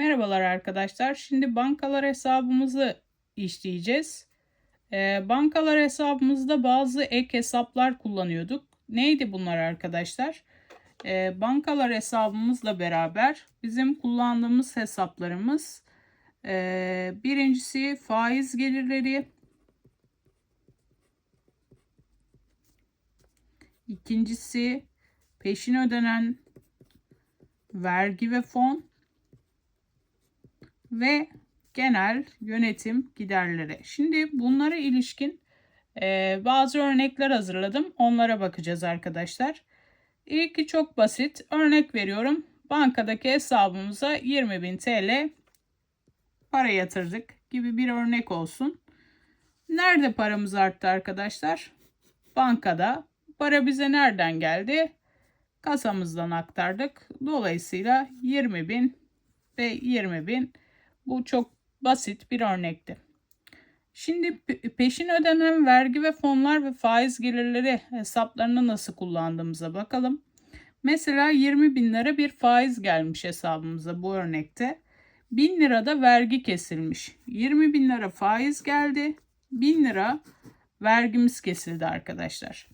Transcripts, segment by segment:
Merhabalar arkadaşlar. Şimdi bankalar hesabımızı işleyeceğiz. Ee, bankalar hesabımızda bazı ek hesaplar kullanıyorduk. Neydi bunlar arkadaşlar? Ee, bankalar hesabımızla beraber bizim kullandığımız hesaplarımız ee, birincisi faiz gelirleri, ikincisi peşin ödenen vergi ve fon ve genel yönetim giderleri. Şimdi bunlara ilişkin e, bazı örnekler hazırladım. Onlara bakacağız arkadaşlar. İlki çok basit. Örnek veriyorum. Bankadaki hesabımıza 20.000 TL para yatırdık gibi bir örnek olsun. Nerede paramız arttı arkadaşlar? Bankada. Para bize nereden geldi? Kasamızdan aktardık. Dolayısıyla 20.000 ve 20.000 bu çok basit bir örnekti. Şimdi peşin ödenen vergi ve fonlar ve faiz gelirleri hesaplarını nasıl kullandığımıza bakalım. Mesela 20 bin lira bir faiz gelmiş hesabımıza bu örnekte. 1000 lira da vergi kesilmiş. 20 bin lira faiz geldi. 1000 lira vergimiz kesildi arkadaşlar.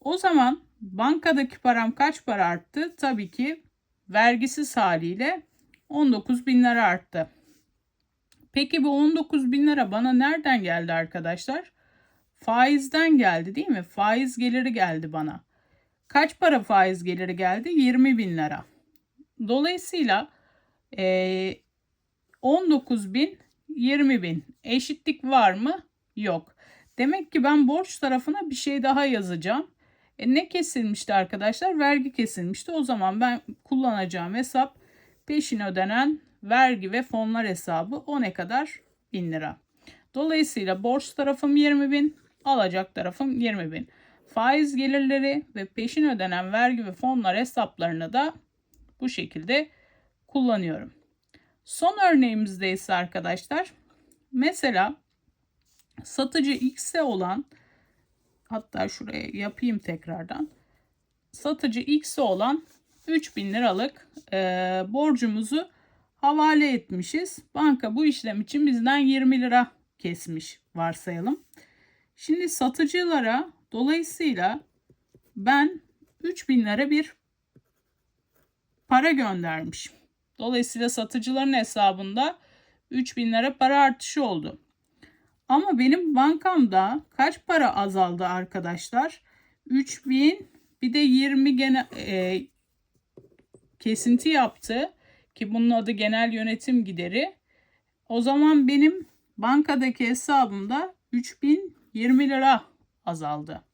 O zaman bankadaki param kaç para arttı? Tabii ki vergisiz haliyle 19 bin lira arttı. Peki bu 19 bin lira bana nereden geldi arkadaşlar? Faizden geldi değil mi? Faiz geliri geldi bana. Kaç para faiz geliri geldi? 20 bin lira. Dolayısıyla e, 19 bin 20 bin eşitlik var mı? Yok. Demek ki ben borç tarafına bir şey daha yazacağım. E, ne kesilmişti arkadaşlar? Vergi kesilmişti. O zaman ben kullanacağım hesap peşin ödenen vergi ve fonlar hesabı o ne kadar? 1000 lira. Dolayısıyla borç tarafım 20 bin, alacak tarafım 20 bin. Faiz gelirleri ve peşin ödenen vergi ve fonlar hesaplarını da bu şekilde kullanıyorum. Son örneğimizde ise arkadaşlar mesela satıcı X'e olan hatta şuraya yapayım tekrardan. Satıcı X'e olan 3000 liralık e, borcumuzu havale etmişiz. Banka bu işlem için bizden 20 lira kesmiş varsayalım. Şimdi satıcılara dolayısıyla ben 3000 lira bir para göndermişim. Dolayısıyla satıcıların hesabında 3000 lira para artışı oldu. Ama benim bankamda kaç para azaldı arkadaşlar? 3000 bir de 20 gene e, kesinti yaptı ki bunun adı genel yönetim gideri. O zaman benim bankadaki hesabımda 3020 lira azaldı.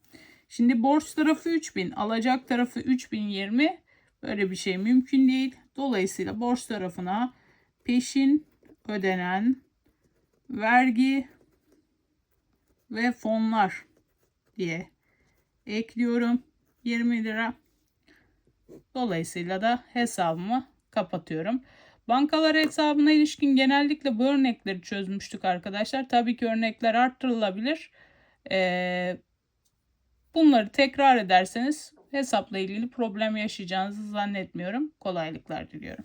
Şimdi borç tarafı 3000, alacak tarafı 3020. Böyle bir şey mümkün değil. Dolayısıyla borç tarafına peşin ödenen vergi ve fonlar diye ekliyorum 20 lira. Dolayısıyla da hesabımı kapatıyorum. Bankalar hesabına ilişkin genellikle bu örnekleri çözmüştük arkadaşlar. Tabii ki örnekler arttırılabilir. Ee, bunları tekrar ederseniz hesapla ilgili problem yaşayacağınızı zannetmiyorum. Kolaylıklar diliyorum.